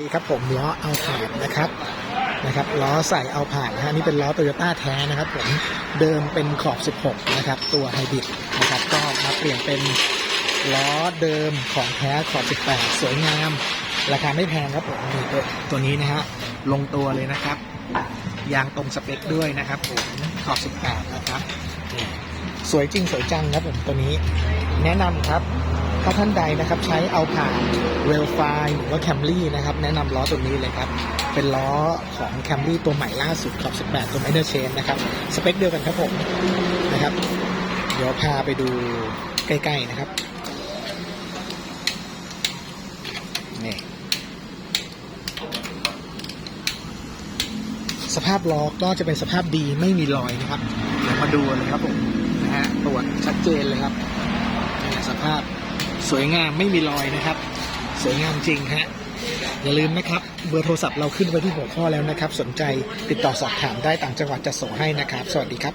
ดีครับผมล้อเอาผ่านนะครับนะครับล้อใส่เอาผ่านนะฮะนี่เป็นล้อโตโยต้าแท้นะครับผมเดิมเป็นขอบ 16 นะครับ ตัวไฮบริดนะครับก็มาเปลี่ยนเป็นล้อเดิมของแท้ขอบ 18 สวยงามราคาไม่แพงครับผมนี่ตัวตัวนี้นะฮะลงตัวเลยนะครับยางตรงสเปคด้วยนะครับผมขอบ 18 นะครับ สวยจริงสวยจังครับผมตัวนี้ แนะนำครับ ถ้าท่านใดนะครับใช้เอาผ่านเรลไฟหรือว่าแคมรี่นะครับแนะนำล้อตัวนี้เลยครับ เป็นล้อของแคมรี่ตัวใหม่ล่าสุดขอบ 18 ตัวไมเนอร์เชนนะครับสเปคเดียวกันครับผมนะครับ เดี๋ยวพาไปดูใกล้ๆนะครับนี่สภาพล้อก็จะเป็นสภาพดีไม่มีรอยนะครับเดี๋ยวมาดูเลยครับผมนะฮะตรวจชัดเจนเลยครับนี่สภาพ สวยงามไม่มีรอยนะครับ สวยงามจริงฮะอย่าลืมนะครับ เบอร์โทรศัพท์เราขึ้นไว้ที่หัวข้อแล้วนะครับ สนใจติดต่อสอบถามได้ต่างจังหวัดจะส่งให้นะครับ สวัสดีครับ